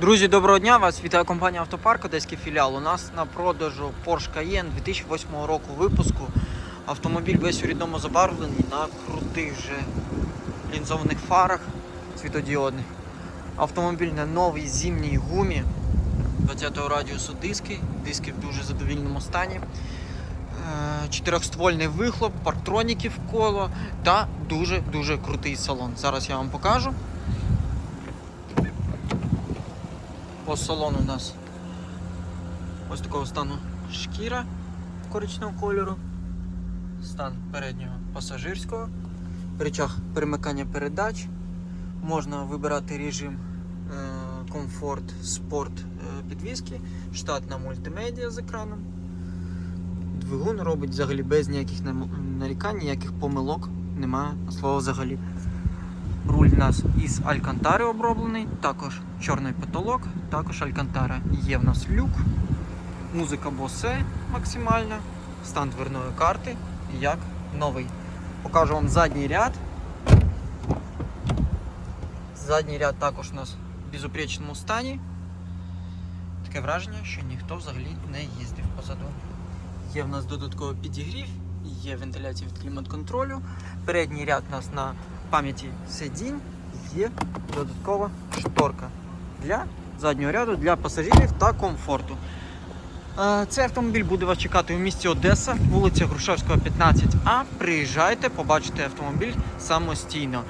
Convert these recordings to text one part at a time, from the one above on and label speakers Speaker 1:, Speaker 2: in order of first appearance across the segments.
Speaker 1: Друзі, доброго дня! Вас вітає компанія Автопарк, Одеський філіал. У нас на продажу Porsche Cayenne 2008 року випуску. Автомобіль весь у рідному забарвлений на крутих вже лінзованих фарах світодіодних. Автомобіль на новій зимній гумі 20-го радіусу диски. Диски в дуже задовільному стані. Е, Чотирьохствольний вихлоп, парктроніки в коло та дуже-дуже крутий салон. Зараз я вам покажу. По салону у нас ось такого стану шкіра коричневого кольору, стан переднього пасажирського, речах перемикання передач. Можна вибирати режим е, комфорт, спорт е, підвіски, штатна мультимедіа з екраном. Двигун робить взагалі без ніяких нарікань, ніяких помилок немає слова взагалі. Руль у нас із алькантари оброблений, також чорний потолок, також алькантара. Є в нас люк, музика Bose максимальна, стан дверної карти, як новий. Покажу вам задній ряд. Задній ряд також у нас в безупречному стані. Таке враження, що ніхто взагалі не їздив позаду. Є в нас додатковий підігрів, є вентиляція від клімат-контролю. Передній ряд у нас на пам'яті сидінь є додаткова шторка для заднього ряду, для пасажирів та комфорту. Е, Цей автомобіль буде вас чекати у місті Одеса, вулиця Грушевського, 15А. Приїжджайте, побачите автомобіль самостійно.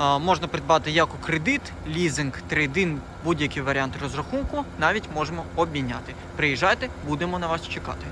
Speaker 1: Е, Можна придбати як у кредит, лізинг, трейдин, будь-які варіанти розрахунку, навіть можемо обміняти. Приїжджайте, будемо на вас чекати.